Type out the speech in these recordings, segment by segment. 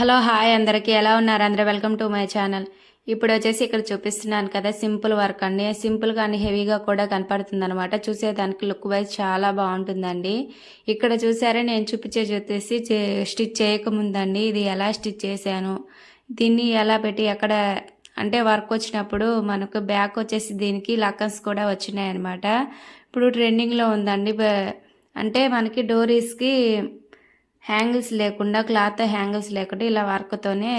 Hello hi అందరికీ ఎలా ఉన్నారు? అందరూ వెల్కమ్ టు మై ఛానల్. ఇప్పుడు వచ్చేసి ఇక్కడ చూపిస్తున్నాను కదా సింపుల్ వర్క్ అండి. సింపుల్ కానీ హెవీగా కూడా కనపడుతుంది అనమాట చూసేదానికి లుక్ వైజ్ చాలా బాగుంటుందండి. ఇక్కడ చూసారా నేను చూపించేది చూసేసి స్టిచ్ చేయకముందండి. ఇది ఎలా స్టిచ్ చేశాను దీన్ని ఎలా పెట్టి ఎక్కడ అంటే వర్క్ వచ్చినప్పుడు మనకు బ్యాక్ వచ్చేసి దీనికి లక్కన్స్ కూడా వచ్చినాయి అనమాట ఇప్పుడు ట్రెండింగ్లో ఉందండి. అంటే మనకి డోరీస్కి హ్యాంగిల్స్ లేకుండా క్లాత్ హ్యాంగిల్స్ లేకుండా ఇలా వర్క్తోనే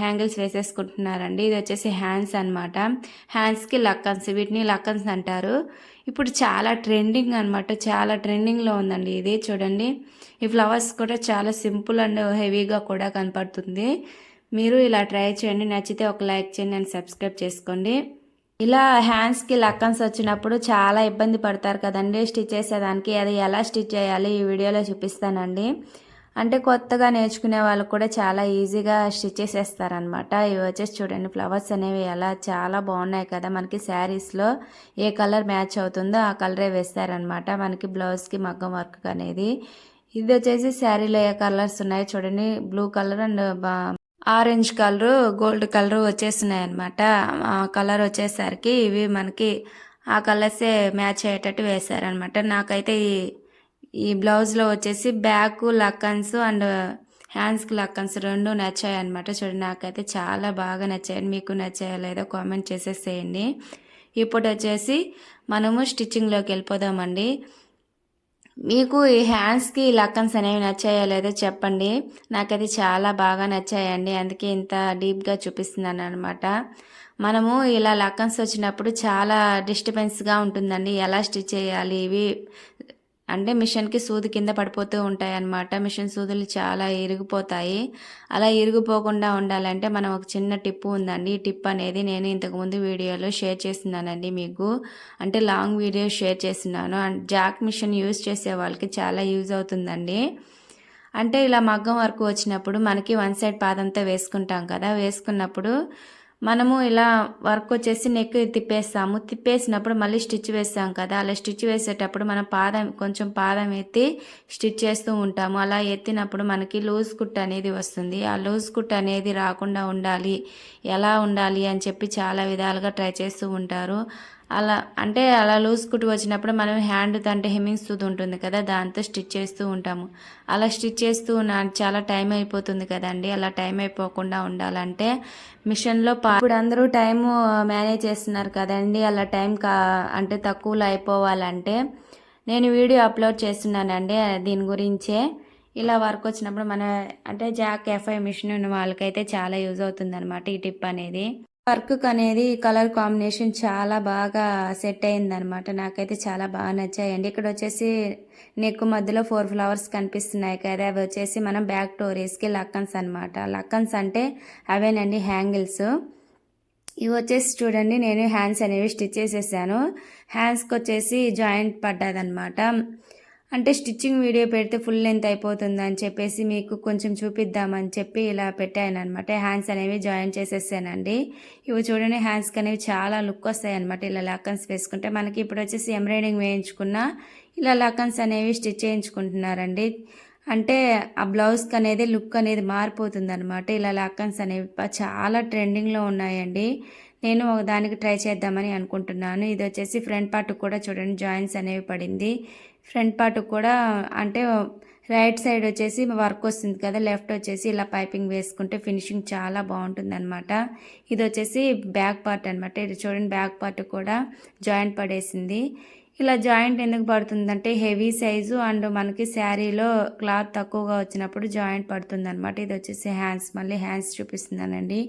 హ్యాంగిల్స్ వేసేసుకుంటున్నారండి. ఇది వచ్చేసి హ్యాండ్స్ అనమాట హ్యాండ్స్కి లక్కన్స్ వీటిని లక్కన్స్ అంటారు. ఇప్పుడు చాలా ట్రెండింగ్ అనమాట చాలా ట్రెండింగ్లో ఉందండి ఇది చూడండి. ఈ ఫ్లవర్స్ కూడా చాలా సింపుల్ అండ్ హెవీగా కూడా కనపడుతుంది. మీరు ఇలా ట్రై చేయండి. నచ్చితే ఒక లైక్ చేయండి అండ్ సబ్స్క్రైబ్ చేసుకోండి. ఇలా హ్యాండ్స్కి లక్కన్స్ వచ్చినప్పుడు చాలా ఇబ్బంది పడతారు కదండి స్టిచ్ చేసేదానికి. అది ఎలా స్టిచ్ చేయాలి? ఈ వీడియోలో చూపిస్తానండి. అంటే కొత్తగా నేర్చుకునే వాళ్ళు కూడా చాలా ఈజీగా స్టిచ్ చేసేస్తారనమాట ఇవి వచ్చేసి చూడండి ఫ్లవర్స్ అనేవి ఎలా చాలా బాగున్నాయి కదా. మనకి శారీస్లో ఏ కలర్ మ్యాచ్ అవుతుందో ఆ కలరే వేస్తారనమాట మనకి బ్లౌజ్కి మగ్గం వర్క్ అనేది. ఇది వచ్చేసి శారీలో ఏ కలర్స్ ఉన్నాయో చూడండి. Blue colour and orange colour gold colour వచ్చేసినాయి అనమాట ఆ కలర్ వచ్చేసరికి ఇవి మనకి ఆ కలర్సే మ్యాచ్ అయ్యేటట్టు వేశారనమాట నాకైతే ఈ ఈ బ్లౌజ్లో వచ్చేసి బ్యాక్ లక్కన్స్ అండ్ హ్యాండ్స్కి లక్కన్స్ రెండు నచ్చాయి అనమాట చూడండి నాకైతే చాలా బాగా నచ్చాయి. మీకు నచ్చాయో లేదో కామెంట్ చేసేసేయండి. ఇప్పుడు వచ్చేసి మనము స్టిచ్చింగ్లోకి వెళ్ళిపోదామండి. మీకు ఈ హ్యాండ్స్కి లక్కన్స్ అనేవి నచ్చాయో లేదో చెప్పండి. నాకైతే చాలా బాగా నచ్చాయండి. అందుకే ఇంత డీప్గా చూపిస్తున్నాను అనమాట మనము ఇలా లక్కన్స్ వచ్చినప్పుడు చాలా డిస్టర్బెన్స్గా ఉంటుందండి. ఎలా స్టిచ్ చేయాలి? ఇవి అంటే మిషన్కి సూది కింద పడిపోతూ ఉంటాయి అన్నమాట మిషన్ సూదులు చాలా ఇరిగిపోతాయి. అలా ఇరిగిపోకుండా ఉండాలంటే మనం ఒక చిన్న టిప్ ఉందండి. ఈ టిప్ అనేది నేను ఇంతకుముందు వీడియోలో షేర్ చేస్తున్నానండి మీకు. అంటే లాంగ్ వీడియో షేర్ చేస్తున్నాను. అండ్ జాక్ మిషన్ యూజ్ చేసే వాళ్ళకి చాలా యూజ్ అవుతుందండి. అంటే ఇలా మగ్గం వరకు వచ్చినప్పుడు మనకి వన్ సైడ్ పాదంతో వేసుకుంటాం కదా. వేసుకున్నప్పుడు మనము ఇలా వర్క్ వచ్చేసి నెక్ తిప్పేస్తాము. తిప్పేసినప్పుడు మళ్ళీ స్టిచ్ వేస్తాం కదా. అలా స్టిచ్ వేసేటప్పుడు మనం పాదం కొంచెం పాదం ఎత్తి స్టిచ్ చేస్తూ ఉంటాము. అలా ఎత్తినప్పుడు మనకి లూజ్ కుట్ అనేది వస్తుంది. ఆ లూజ్ కుట్ అనేది రాకుండా ఉండాలి. ఎలా ఉండాలి అని చెప్పి చాలా విధాలుగా ట్రై చేస్తూ ఉంటారు. అలా అంటే అలా లూజ్ కుట్టు వచ్చినప్పుడు మనం హ్యాండ్ అంటే హెమ్మింగ్స్ ఉంటుంది కదా దాంతో స్టిచ్ చేస్తూ ఉంటాము. అలా స్టిచ్ చేస్తూ ఉన్న చాలా టైం అయిపోతుంది కదండి. అలా టైం అయిపోకుండా ఉండాలంటే మిషన్లో పా ఇప్పుడు అందరూ టైం మేనేజ్ చేస్తున్నారు కదండి. అలా టైం కా అంటే తక్కువలో అయిపోవాలంటే నేను వీడియో అప్లోడ్ చేస్తున్నానండి దీని గురించే. ఇలా వర్క్ వచ్చినప్పుడు మన అంటే జాక్ ఎఫ్ఐ మిషన్ ఉన్న వాళ్ళకైతే చాలా యూజ్ అవుతుంది అనమాట ఈ టిప్ అనేది. వర్క్ అనేది కలర్ కాంబినేషన్ చాలా బాగా సెట్ అయింది అనమాట నాకైతే చాలా బాగా నచ్చాయండి. ఇక్కడ వచ్చేసి నెక్ మధ్యలో ఫోర్ ఫ్లవర్స్ కనిపిస్తున్నాయి కదా. అవి వచ్చేసి మనం బ్యాక్ టోరీస్కి లక్కన్స్ అనమాట. లక్కన్స్ అంటే అవేనండి హ్యాంగిల్స్. ఇవి వచ్చేసి చూడండి నేను హ్యాండ్స్ అనేవి స్టిచ్ చేసేసాను. హ్యాండ్స్కి వచ్చేసి జాయింట్ పడ్డదనమాట. అంటే స్టిచ్చింగ్ వీడియో పెడితే ఫుల్ లెంత్ అయిపోతుంది అని చెప్పేసి మీకు కొంచెం చూపిద్దామని చెప్పి ఇలా పెట్టాను అనమాట హ్యాండ్స్ అనేవి జాయిన్ చేసేసానండి. ఇవి చూడండి హ్యాండ్స్కి అనేవి చాలా లుక్ వస్తాయి అనమాట ఇలా లక్కన్స్ వేసుకుంటే మనకి ఇప్పుడు వచ్చేసి ఎంబ్రాయిడింగ్ వేయించుకున్న ఇలా లక్కన్స్ అనేవి స్టిచ్ చేయించుకుంటున్నారండి. అంటే ఆ బ్లౌజ్కి అనేది లుక్ అనేది మారిపోతుంది అనమాట ఇలా లక్కన్స్ అనేవి చాలా ట్రెండింగ్లో ఉన్నాయండి. నేను ఒక దానికి ట్రై చేద్దామని అనుకుంటున్నాను. ఇది వచ్చేసి ఫ్రంట్ పార్ట్ కూడా చూడండి జాయింట్స్ అనేవి పడింది. ఫ్రంట్ పార్ట్ కూడా అంటే రైట్ సైడ్ వచ్చేసి వర్క్ వస్తుంది కదా లెఫ్ట్ వచ్చేసి ఇలా పైపింగ్ వేసుకుంటే ఫినిషింగ్ చాలా బాగుంటుంది అనమాట ఇది వచ్చేసి బ్యాక్ పార్ట్ అనమాట ఇది చూడండి బ్యాక్ పార్ట్ కూడా జాయింట్ పడేసింది. ఇలా జాయింట్ ఎందుకు పడుతుందంటే హెవీ సైజు అండ్ మనకి శారీలో క్లాత్ తక్కువగా వచ్చినప్పుడు జాయింట్ పడుతుంది అనమాట ఇది వచ్చేసి హ్యాండ్స్ మళ్ళీ హ్యాండ్స్ చూపిస్తున్నానండి.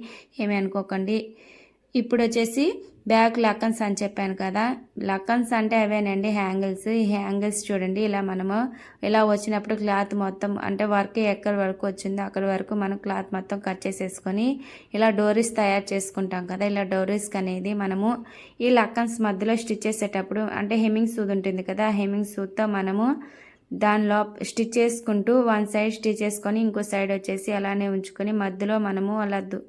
ఏమీ అనుకోకండి. ఇప్పుడు వచ్చేసి బ్యాక్ లక్కన్స్ అని చెప్పాను కదా. లక్కన్స్ అంటే అవేనండి హ్యాంగిల్స్. ఈ హ్యాంగిల్స్ చూడండి ఇలా మనము ఇలా వచ్చినప్పుడు క్లాత్ మొత్తం అంటే వర్క్ ఎక్కడి వరకు వచ్చిందో అక్కడి వరకు మనం క్లాత్ మొత్తం కట్ చేసేసుకొని ఇలా డోరీస్ తయారు చేసుకుంటాం కదా. ఇలా డోరీస్కి అనేది మనము ఈ లక్కన్స్ మధ్యలో స్టిచ్ చేసేటప్పుడు అంటే హెమ్మింగ్ సూద్ ఉంటుంది కదా హెమింగ్ హెమ్మింగ్ సూద్తో మనము దానిలో స్టిచ్ చేసుకుంటూ వన్ సైడ్ స్టిచ్ చేసుకొని ఇంకో సైడ్ వచ్చేసి అలానే ఉంచుకొని మధ్యలో మనము అలా దు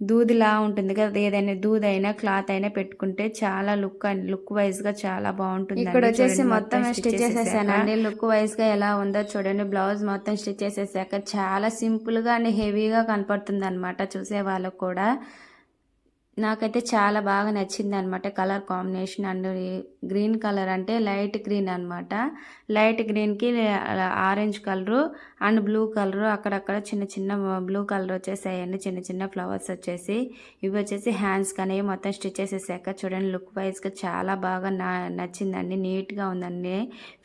దూదిలా ఉంటుంది కదా ఏదైనా దూదైనా క్లాత్ అయినా పెట్టుకుంటే చాలా లుక్ లుక్ వైజ్గా చాలా బాగుంటుంది ఇక్కడ వచ్చేసి మొత్తం స్టిచ్ చేసేసానండి లుక్ వైజ్గా ఎలా ఉందో చూడండి. బ్లౌజ్ మొత్తం స్టిచ్ చేసేసాక చాలా సింపుల్గా అండ్ హెవీగా కనపడుతుంది అనమాట చూసే వాళ్ళకు కూడా. నాకైతే చాలా బాగా నచ్చింది అనమాట colour combination and green colour అంటే లైట్ గ్రీన్ అనమాట లైట్ గ్రీన్కి orange colour and blue colour అక్కడక్కడ చిన్న చిన్న బ్లూ కలర్ వచ్చేసాయండి. చిన్న చిన్న ఫ్లవర్స్ వచ్చేసి ఇవి వచ్చేసి హ్యాండ్స్కి అనేవి మొత్తం స్టిచ్ చేసేసాక చూడండి లుక్ వైజ్గా చాలా బాగా నా నచ్చిందండి. నీట్గా ఉందండి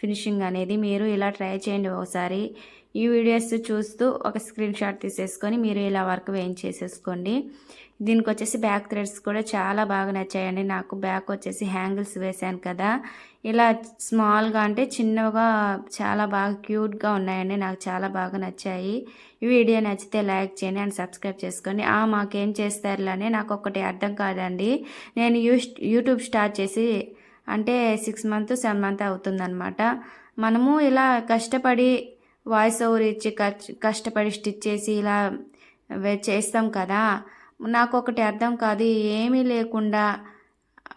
ఫినిషింగ్ అనేది. మీరు ఇలా ట్రై చేయండి ఒకసారి. ఈ వీడియోస్ చూస్తూ ఒక స్క్రీన్ షాట్ తీసేసుకొని మీరు ఇలా వర్క్ వేయించేసేసుకోండి. దీనికి వచ్చేసి బ్యాక్ థ్రెడ్స్ కూడా చాలా బాగా నచ్చాయండి. నాకు బ్యాక్ వచ్చేసి హ్యాంగిల్స్ వేశాను కదా. ఇలా స్మాల్గా అంటే చిన్నగా చాలా బాగా క్యూట్గా ఉన్నాయండి. నాకు చాలా బాగా నచ్చాయి. ఈ వీడియో నచ్చితే లైక్ చేయండి అండ్ సబ్స్క్రైబ్ చేసుకోండి. ఆ మాకేం చేస్తారులనే నాకు ఒకటి అర్థం కాదండి. నేను యూట్యూబ్ స్టార్ట్ చేసి అంటే సిక్స్ మంత్ సెవెన్ మంత్ అవుతుందన్నమాట. మనము ఇలా కష్టపడి వాయిస్ ఓవర్ ఇచ్చి కష్టపడి స్టిచ్ చేసి ఇలా చేస్తాం కదా. నాకు ఒకటి అర్థం కాదు ఏమీ లేకుండా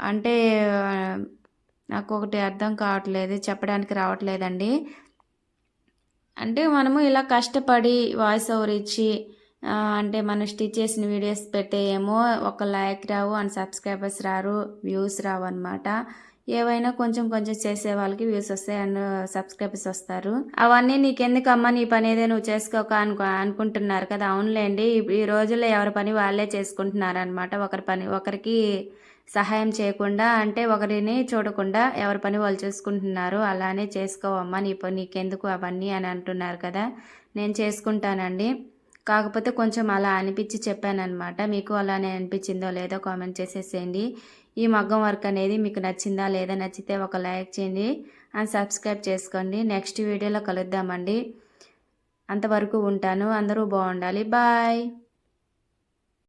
అంటే నాకు ఒకటి అర్థం కావట్లేదు చెప్పడానికి రావట్లేదండి. అంటే మనము ఇలా కష్టపడి వాయిస్ ఓవర్ ఇచ్చి అంటే మనం స్టిచ్ చేసిన వీడియోస్ పెట్టే ఏమో ఒక లైక్ రావు అండ్ సబ్స్క్రైబర్స్ రారు వ్యూస్ రావు అనమాట ఏవైనా కొంచెం కొంచెం చేసే వాళ్ళకి వ్యూస్ వస్తాయి అండ్ సబ్స్క్రైబర్స్ వస్తారు. అవన్నీ నీకెందుకు నీ పని ఏదో నువ్వు చేసుకోక అనుకో అనుకుంటున్నారు కదా. అవునులేండి. ఈ రోజుల్లో ఎవరి పని వాళ్ళే చేసుకుంటున్నారు అనమాట ఒకరి పని ఒకరికి సహాయం చేయకుండా అంటే ఒకరిని చూడకుండా ఎవరి పని వాళ్ళు చేసుకుంటున్నారు. అలానే చేసుకోవమ్మా నీ పని నీకెందుకు అవన్నీ అని అంటున్నారు కదా. నేను చేసుకుంటానండి. కాకపోతే కొంచెం అలా అనిపించి చెప్పానమాట మీకు అలానే అనిపించిందో లేదో కామెంట్ చేసేసేయండి. ఈ మగ్గం వర్క్ అనేది మీకు నచ్చిందా లేదా నచ్చితే ఒక లైక్ చేయండి అండ్ సబ్స్క్రైబ్ చేసుకోండి. నెక్స్ట్ వీడియోలో కలుద్దామండి. అంతవరకు ఉంటాను. అందరూ బాగుండాలి. బాయ్.